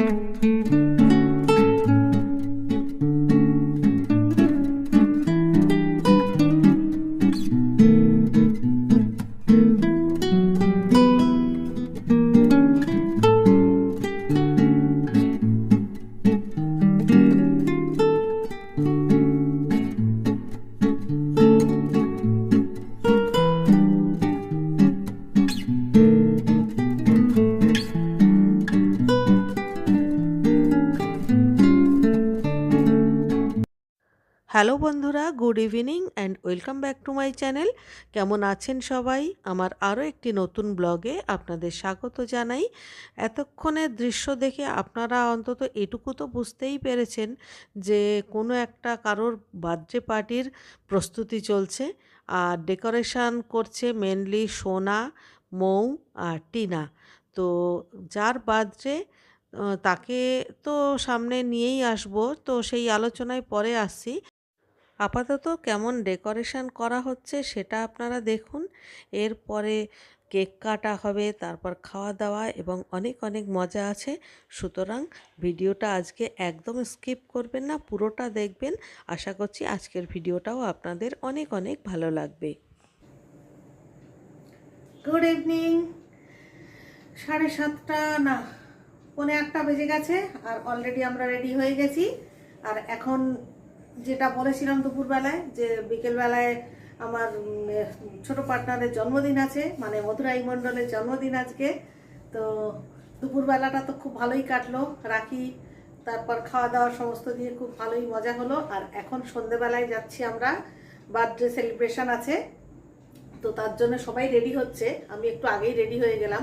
Música hello বন্ধুরা, good evening and welcome back to my channel. কেমন আছেন সবাই? আমার আরও একটি নতুন ব্লগে আপনাদের স্বাগত জানাই। এতক্ষণের দৃশ্য দেখে আপনারা অন্তত এটুকু তো বুঝতেই পেরেছেন যে কোনো একটা কারোর বার্থডে পার্টির প্রস্তুতি চলছে। আর ডেকোরেশন করছে মেনলি সোনা, মৌ আর টিনা। তো যার বার্থডে তাকে তো সামনে নিয়েই আসব। তো সেই আলোচনায় পরে আসছি। আপাতত কেমন ডেকোরেশন করা হচ্ছে সেটা আপনারা দেখুন। এরপরে কেক কাটা হবে, তারপর খাওয়া দাওয়া এবং অনেক অনেক মজা আছে। সুতরাং ভিডিওটা আজকে একদম স্কিপ করবেন না, পুরোটা দেখবেন। আশা করছি আজকের ভিডিওটাও আপনাদের অনেক অনেক ভালো লাগবে। গুড ইভিনিং সাড়ে সাতটা, না, পৌনে একটা বেজে গেছে আর অলরেডি আমরা রেডি হয়ে গেছি। আর এখন যেটা বলেছিলাম দুপুরবেলায়, যে বিকেলবেলায় আমার ছোট পার্টনারের জন্মদিন আছে মানে মধুরাই মণ্ডলের জন্মদিন আজকে। তো দুপুরবেলাটা তো খুব ভালোই কাটলো, রাখি, তারপর খাওয়া দাওয়া সমস্ত দিয়ে খুব ভালোই মজা হলো। আর এখন সন্ধেবেলায় যাচ্ছি আমরা, বার্থডে সেলিব্রেশন আছে। তো তার জন্য সবাই রেডি হচ্ছে, আমি একটু আগেই রেডি হয়ে গেলাম।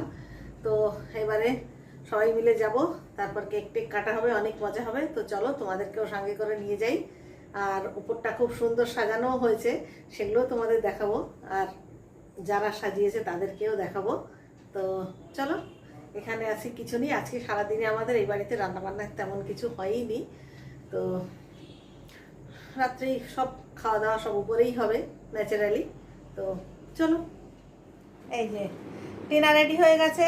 তো এবারে সবাই মিলে যাব, তারপর কেক টেক কাটা হবে, অনেক মজা হবে। তো চলো তোমাদেরকেও সঙ্গে করে নিয়ে যাই। আর উপরটা খুব সুন্দর সাজানোও হয়েছে সেগুলোও তোমাদের দেখাবো। আর যারা সাজিয়েছে তাদেরকেও দেখাবো। তো চলো এখানে আছি কিছু নেই। আজকে সারাদিনে আমাদের এই বাড়িতে রান্নাবান্না তেমন কিছু হয়ইনি। তো রাত্রেই সব খাওয়া দাওয়া সব উপরেই হবে ন্যাচারালি। তো চলো এই যে টিনা রেডি হয়ে গেছে।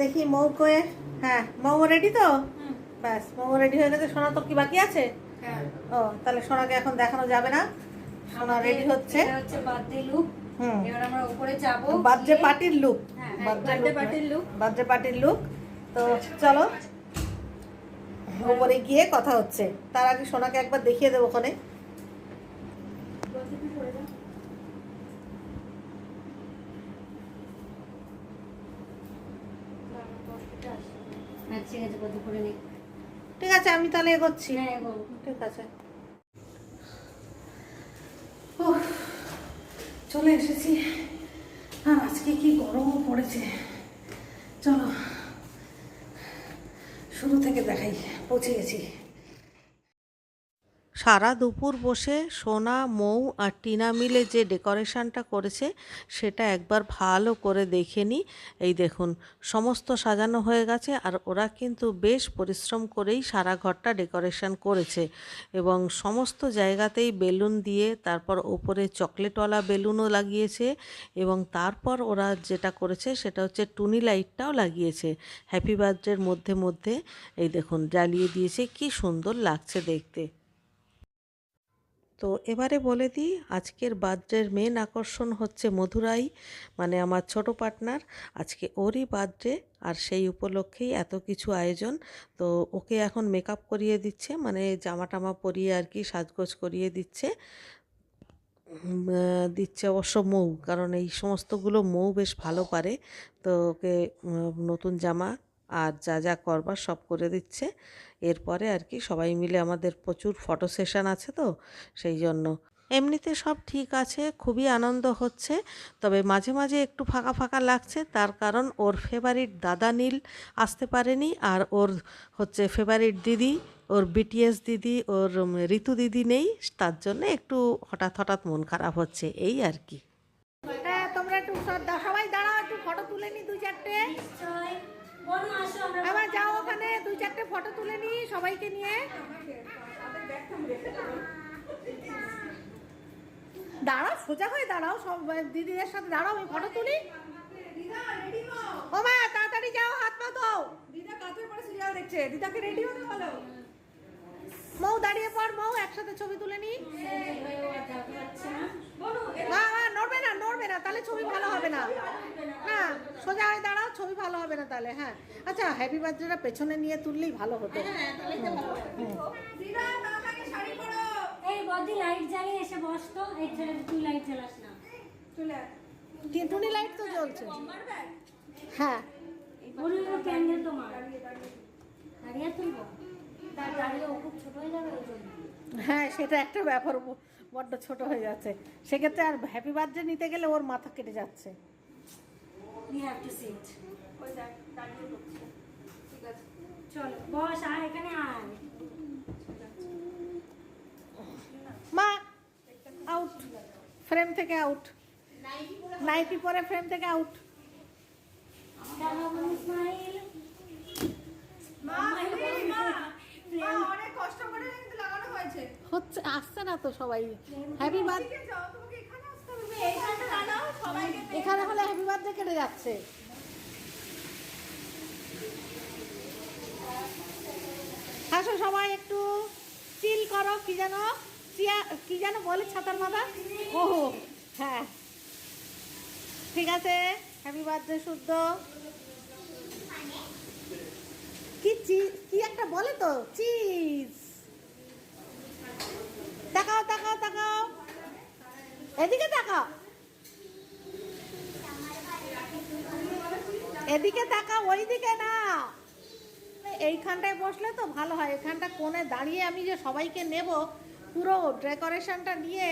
দেখি মৌ কয়ে হ্যাঁ মৌ রেডি তো? ব্যাস মৌ রেডি হয়ে গেছে। সোনা তো কি বাকি আছে? ও তাহলে সোনাকে এখন দেখানো যাবে না। সোনা রেডি হচ্ছে। হচ্ছে বার্থডে লুক। এবার আমরা উপরে যাব বার্থডে পার্টির লুক। হ্যাঁ, হ্যাঁ, birthday বার্থডে পার্টির লুক। তো চলো। উপরে গিয়ে কথা হচ্ছে। তার আগে সোনাকে একবার দেখিয়ে দেবো ওখানে। হ্যাঁ ঠিক আছে করে নে। ঠিক আছে আমি তাহলে এগোচ্ছি। হ্যাঁ ঠিক আছে। চলে এসেছি। আর আজকে কি গরমও পড়েছে। চলো শুরু থেকে দেখাই পৌঁছে গেছি। সারা দুপুর বসে সোনা, মৌ আর টিনা মিলে যে ডেকোরেশনটা করেছে, সেটা একবার ভালো করে দেখে নিই এই দেখুন, সমস্ত সাজানো হয়ে গেছে আর ওরা কিন্তু বেশ পরিশ্রম করেই সারা ঘরটা ডেকোরেশন করেছে এবং সমস্ত জায়গাতেই বেলুন দিয়ে তারপর ওপরে চকলেটওয়ালা বেলুনও লাগিয়েছে এবং তারপর ওরা যেটা করেছে, সেটা হচ্ছে টুনি লাইটটাও লাগিয়েছে। হ্যাপি বার্থডের মধ্যে মধ্যে, এই দেখুন, জ্বালিয়ে দিয়েছে, কি সুন্দর লাগছে দেখতে। তো এবারে বলে দিই, আজকের বার্থডের মেন আকর্ষণ হচ্ছে মধুরাই মানে আমার ছোট পার্টনার আজকে ওরই বার্থডে আর সেই উপলক্ষেই এত কিছু আয়োজন। তো ওকে এখন মেকআপ করিয়ে দিচ্ছে মানে জামা টামা পরিয়ে আর কি সাজগোজ করিয়ে দিচ্ছে। দিচ্ছে অবশ্য মৌ, কারণ এই সমস্তগুলো মৌ বেশ ভালো পারে। তো ওকে নতুন জামা আর যা যা করবার সব করে দিচ্ছে। এরপরে আর কি সবাই মিলে আমাদের প্রচুর ফটো সেশন আছে তো সেই জন্য। এমনিতে সব ঠিক আছে খুবই আনন্দ হচ্ছে তবে মাঝে মাঝে একটু ফাঁকা ফাঁকা লাগছে। তার কারণ ওর ফেভারিট দাদা নীল আসতে পারেনি আর ওর হচ্ছে ফেভারিট দিদি ওর বিটিএস দিদি ওর ঋতু দিদি নেই। তার জন্য একটু হঠাৎ হঠাৎ মন খারাপ হচ্ছে এই আর কি। তোমরা একটু সবাই দাঁড়াও একটু ফটো তুলে নি দুই চারটে। এবার যাও ওখানে দুই চারটে ফটো তুলে নি সবাইকে নিয়ে। দাঁড়াও সোজা হয়ে দাঁড়াও সব দিদিদের সাথে দাঁড়াও আমি ফটো তুলি। ও মা তাড়াতাড়ি যাও হাত পা দাও দিদা কাঁচের পরে সিরিয়াল দেখছে। দেখছে দিদাকে রেডি হতে বলো। মৌ দাঁড়িয়ে পড় মৌ একসাথে ছবি তুলে নি। না না নড়বে না নড়বে না তাহলে ছবি ভালো হবে না। না সোজা হয়ে দাঁড়াও ছবি ভালো হবে না তাহলে হ্যাঁ। আচ্ছা হ্যাপি বার্থডেটা পেছনে নিয়ে তুললেই ভালো হতো। এই বদি লাইট জ্বালিয়ে এসে বস তো এই ছেলে তুই লাইট জ্বালাস না। টুনি লাইট তো জ্বলছে। হ্যাঁ। ক্যান্ডেল তো দাঁড়িয়ে তুলবো। তার দাঁড়িয়ে ও খুব ছোট হয়ে হ্যাঁ সেটা একটা ব্যাপার বড্ড ছোট হয়ে যাচ্ছে। সেক্ষেত্রে আর হ্যাপি বার্থডে নিতে গেলে ওর মাথা কেটে যাচ্ছে। উই হ্যাভ টু সিট চলো বস আয় এখানে আয়। মা আউট ফ্রেম থেকে আউট নাইটি পরে ফ্রেম থেকে আউট স্মাইল অনেক কষ্ট করে কিন্তু লাগানো হয়েছে। হচ্ছে আসছে না তো সবাই। হ্যাপি বার্থডে এখানে আসতে হবে। তুমি এইখানে লাগাও সবাইকে এখানে হলে হ্যাপি বার্থডে কেটে যাচ্ছে। হাসো সবাই একটু চিল করো কি যেন কি যেন বলে ছাতার মাথা ও হ্যাঁ। ঠিক আছে হ্যাপি বার্থডে শুদ্ধ। কি চি- কি একটা বলে তো? চিজ তাকাও তাকাও তাকাও। এদিকে তাকাও। এদিকে তাকা ওইদিকে না। এইখানটায় বসলে তো ভালো হয়। এখানটা কোণে দাঁড়িয়ে আমি যে সবাইকে নেব পুরো ডেকোরেশনটা নিয়ে।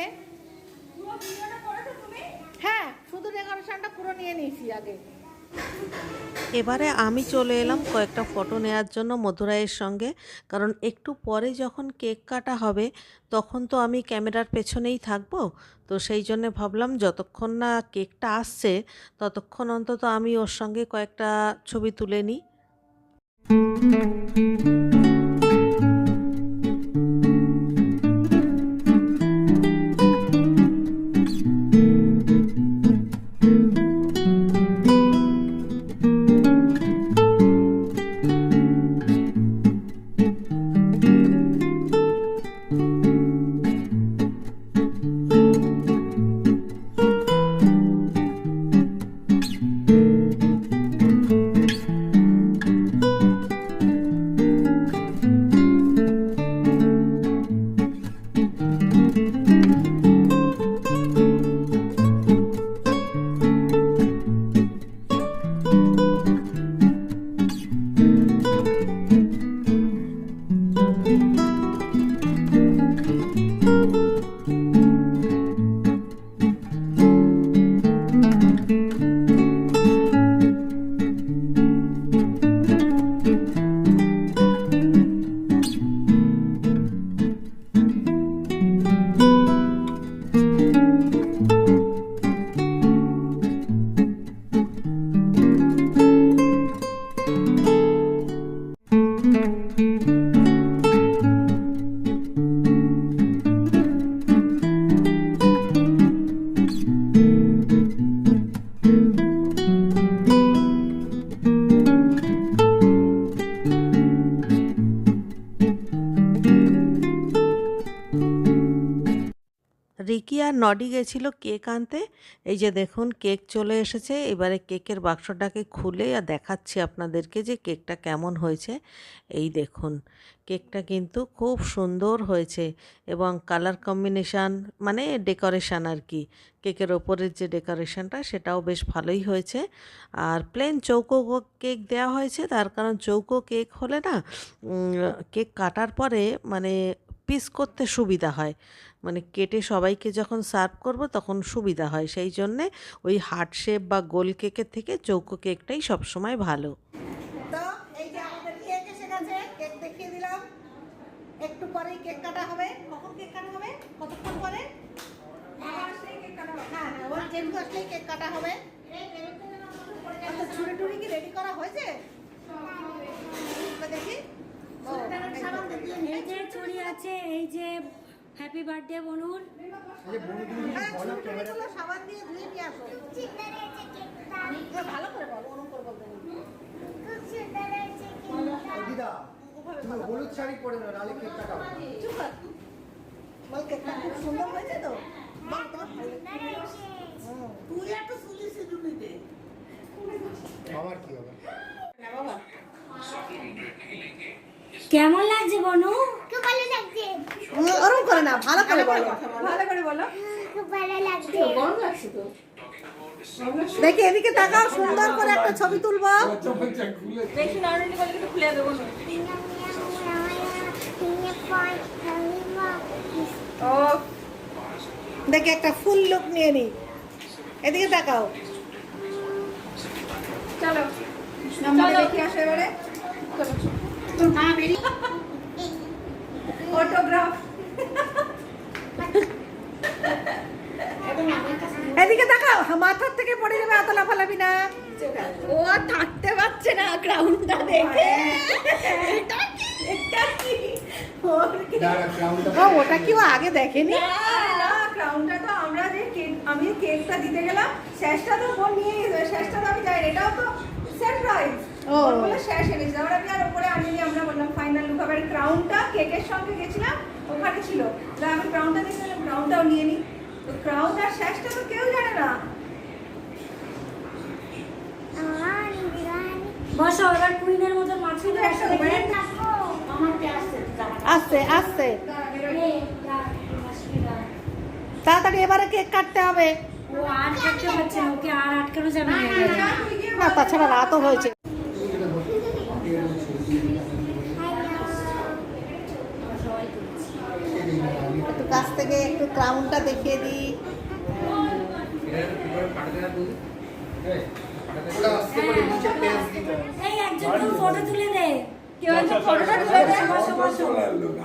হ্যাঁ শুধু ডেকোরেশনটা পুরো নিয়ে নিয়েছি আগে। এবারে আমি চলে এলাম কয়েকটা ফটো নেওয়ার জন্য মধুরাইয়ের সঙ্গে। কারণ একটু পরে যখন কেক কাটা হবে, তখন তো আমি ক্যামেরার পেছনেই থাকব। তো সেই জন্য ভাবলাম যতক্ষণ না কেকটা আসছে, ততক্ষণ অন্তত আমি ওর সঙ্গে কয়েকটা ছবি তুলে নিই। নডি গেছিল কেক আনতে। এই যে দেখুন, কেক চলে এসেছে। এবারে কেকের বাক্সটাকে খুলে আর দেখাচ্ছি আপনাদেরকে যে কেকটা কেমন হয়েছে। এই দেখুন, কেকটা কিন্তু খুব সুন্দর হয়েছে এবং কালার কম্বিনেশান মানে ডেকোরেশান আর কি। কেকের ওপরের যে ডেকোরেশনটা, সেটাও বেশ ভালোই হয়েছে। আর প্লেন চৌকো কেক দেওয়া হয়েছে। তার কারণ চৌকো কেক হলে না কেক কাটার পরে মানে পিস করতে সুবিধা হয়। মানে কেটে সবাইকে যখন সার্ভ করব তখন সুবিধা হয়। সেই জন্যে ওই হার্ট শেপ বা গোল কেকের থেকে চৌকো কেকটাই সবসময় ভালো। একটু পরেই কেক কাটা হবে। কখন কেক কাটা হবে? কতক্ষণ পরে? হ্যাঁ হ্যাঁ ওর আসলেই কেক কাটা হবে। আচ্ছা ছুরি টুরি কি রেডি করা হয়েছে? দেখি। এই যে চুড়ি আছে এই যে হ্যাপি বার্থডে এবার ভালো করে বল করে। দিদা হলুদ শাড়ি পরে না নালে কেক কাটাও বল কেকটা খুব সুন্দর হয়েছে তো? আমার কি হবে কেমন লাগছে বনু? খুব ভালো লাগছে। হুম, করে না ভালো করে বলো। ভালো করে বলো। খুব ভালো লাগছে। গরম লাগছে তো। দেখি এদিকে তাকাও সুন্দর করে একটা ছবি তুলবো। দেখি বলে খুলে দেবো। দেখি একটা ফুল লুক নিয়ে নি। এদিকে তাকাও। চলো। চলো। দেখি আসো এবারে। অটোগ্রাফ এদিকে তাকাও মাথার থেকে পড়ে যাবে এত লাফালাফি না। ও আর থাকতে পারছে না ক্রাউনটা দেখে। এটা কি? এটা কি? ওটা কি আগে দেখেনি? না ক্রাউনটা তো আমরা যে কেক আমি কেকটা দিতে গেলাম শেষটা তো বোন নিয়ে গেছে শেষটা তো আমি যাই এটাও তো সারপ্রাইজ বলে শেষ এনেছি আমরা আমি আর উপরে আনিনি আমরা বললাম ফাইনাল লুক আবার ক্রাউনটা কেকের সঙ্গে গেছিলাম ওখানে ছিল আমি ক্রাউনটা দেখে ক্রাউনটাও নিয়ে নিই তো ক্রাউন আর শেষটা তো কেউ জানে না বসো এবার কুইনের মতো মাছ শুধু একটা ব্যান্ড আস্তে আস্তে তাড়াতাড়ি এবারে কেক কাটতে হবে ও আর কাটতে পারছে না ওকে আর আটকানো যাবে না না তাছাড়া রাতও হয়েছে একটু কাছ থেকে একটু ক্রাউনটা দেখিয়ে দিই।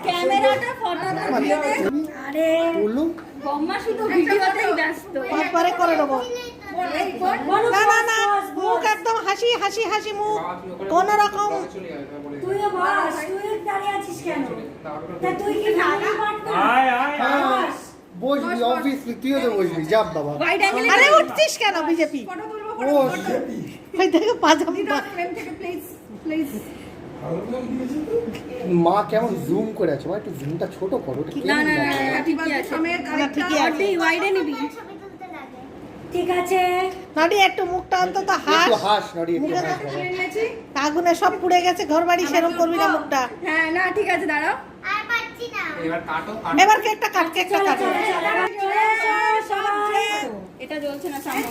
ক্যামেরাটা ফটোটা তুলে দে। আরে বম্মা শুধু ভিডিওতেই ব্যস্ত। পরে করে নেব। বলো না না না বস, বস, মুখ একদম হাসি হাসি হাসি মুখ। কোন রকম তুইও বস তুই দাঁড়িয়ে আছিস কেন? তা তুই কি ভালো পাঠ কর। বস। বসবি অবভিয়াসলি তুইও তো বসবি। যাব বাবা। আরে উঠছিস কেন বিজেপি? ও ফটো ওই দেখো পাজাম থেকে প্লিজ প্লিজ মা কেমন জুম করে আছে? মা একটু জুমটা ছোট করো? ঠিকই আছে। না, ঠিকই আছে। ওয়াইডে নিবি ঠিক আছে নাডি একটু মুখটা অন্তত হাস একটু হাস নড়ি একটু হাস বাবা আগুনে সব পুড়ে গেছে ঘর বাড়ি সেরকম করবি না মুখটা হ্যাঁ না ঠিক আছে দাঁড়াও আর পাচ্ছি না এবার কেকটা কাট কেকটা কাট এসো সবাই এটা জ্বলছে না সামনে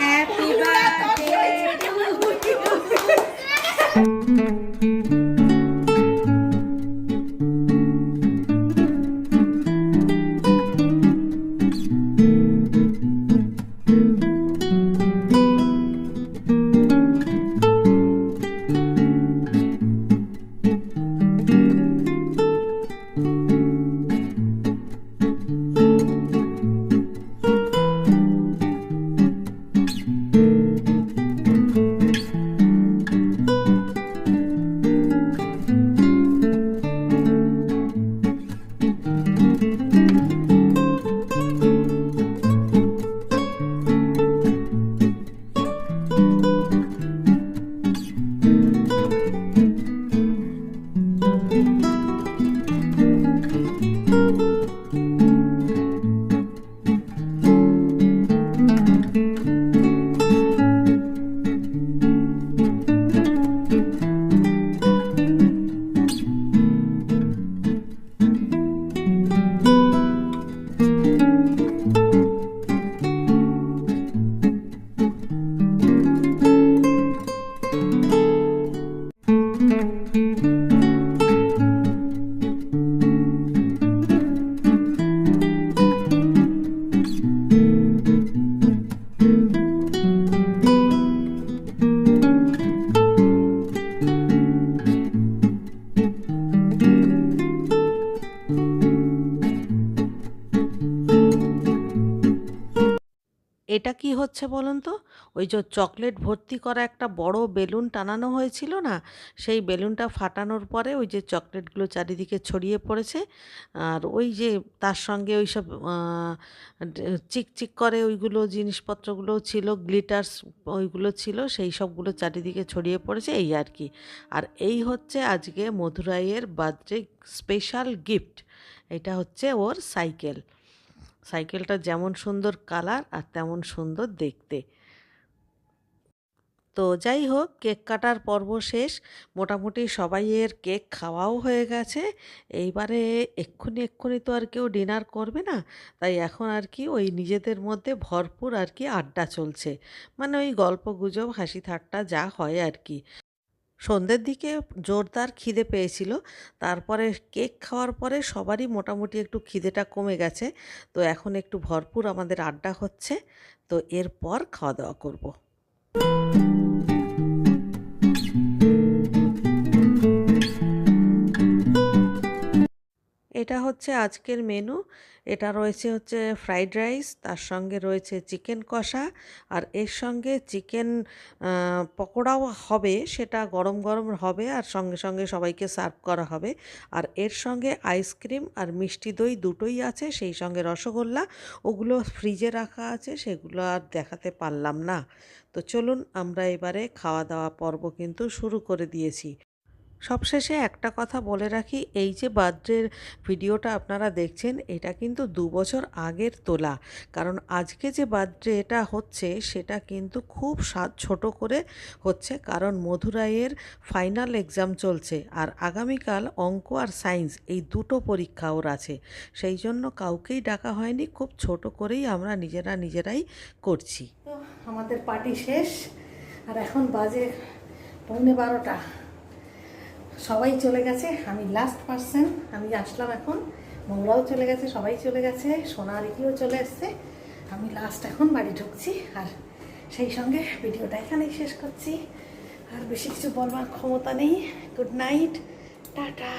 হ্যাপি এটা কি হচ্ছে বলুন তো? ওই যে চকলেট ভর্তি করা একটা বড় বেলুন টানানো হয়েছিল না? সেই বেলুনটা ফাটানোর পরে ওই যে চকলেটগুলো চারিদিকে ছড়িয়ে পড়েছে। আর ওই যে তার সঙ্গে ওই সব চিকচিক করে ওইগুলো জিনিসপত্রগুলো ছিল, গ্লিটার্স ওইগুলো ছিল, সেই সবগুলো চারিদিকে ছড়িয়ে পড়েছে, এই আর কি। আর এই হচ্ছে আজকে মধুরাইয়ের বার্থডে স্পেশাল গিফট। এটা হচ্ছে ওর সাইকেল। সাইকেলটা যেমন সুন্দর কালার আর তেমন সুন্দর দেখতে। তো যাই হোক, কেক কাটার পর্ব শেষ। মোটামুটি সবাইয়ের কেক খাওয়াও হয়ে গেছে। এইবারে এক্ষুনি এক্ষুনি তো আর কেউ ডিনার করবে না। তাই এখন আর কি ওই নিজেদের মধ্যে ভরপুর আর কি আড্ডা চলছে। মানে ওই গল্প গুজব, হাসি ঠাট্টা যা হয় আর কি। সন্ধ্যের দিকে জোরদার খিদে পেয়েছিল। তারপরে কেক খাওয়ার পরে সবারই মোটামুটি একটু খিদেটা কমে গেছে। তো এখন একটু ভরপুর আমাদের আড্ডা হচ্ছে। তো এরপর খাওয়া দাওয়া করব। এটা হচ্ছে আজকের মেনু এটা রয়েছে হচ্ছে ফ্রাইড রাইস তার সঙ্গে রয়েছে চিকেন কষা, আর এর সঙ্গে চিকেন পকোড়াও হবে, সেটা গরম গরম হবে, আর সঙ্গে সঙ্গে সবাইকে সার্ভ করা হবে। আর এর সঙ্গে আইসক্রিম আর মিষ্টি দই দুটোই আছে, সেই সঙ্গে রসগোল্লা, ওগুলো ফ্রিজে রাখা আছে, সেগুলো আর দেখাতে পারলাম না। তো চলুন, আমরা এবারে খাওয়া দাওয়া পর্ব কিন্তু শুরু করে দিয়েছি। সবশেষে একটা কথা বলে রাখি, এই যে বার্থডের ভিডিওটা আপনারা দেখছেন, এটা কিন্তু দু বছর আগের তোলা। কারণ আজকে যে বার্থডে এটা হচ্ছে, সেটা কিন্তু খুব ছোট করে হচ্ছে। কারণ মধুরাইয়ের ফাইনাল এক্সাম চলছে আর আগামীকাল অঙ্ক আর সায়েন্স এই দুটো পরীক্ষা ওর আছে। সেই জন্য কাউকেই ডাকা হয়নি, খুব ছোট করেই আমরা নিজেরা নিজেরাই করছি। আমাদের পার্টি শেষ, আর এখন বাজে পৌনে বারোটা। সবাই চলে গেছে। আমি লাস্ট পার্সন আমি আসলাম এখন। মৌরাও চলে গেছে, সবাই চলে গেছে, সোনা রিকিও চলে এসছে। আমি লাস্ট এখন বাড়ি ঢুকছি আর সেই সঙ্গে ভিডিওটা এখানেই শেষ করছি। আর বেশি কিছু বলবার ক্ষমতা নেই। Good night tata.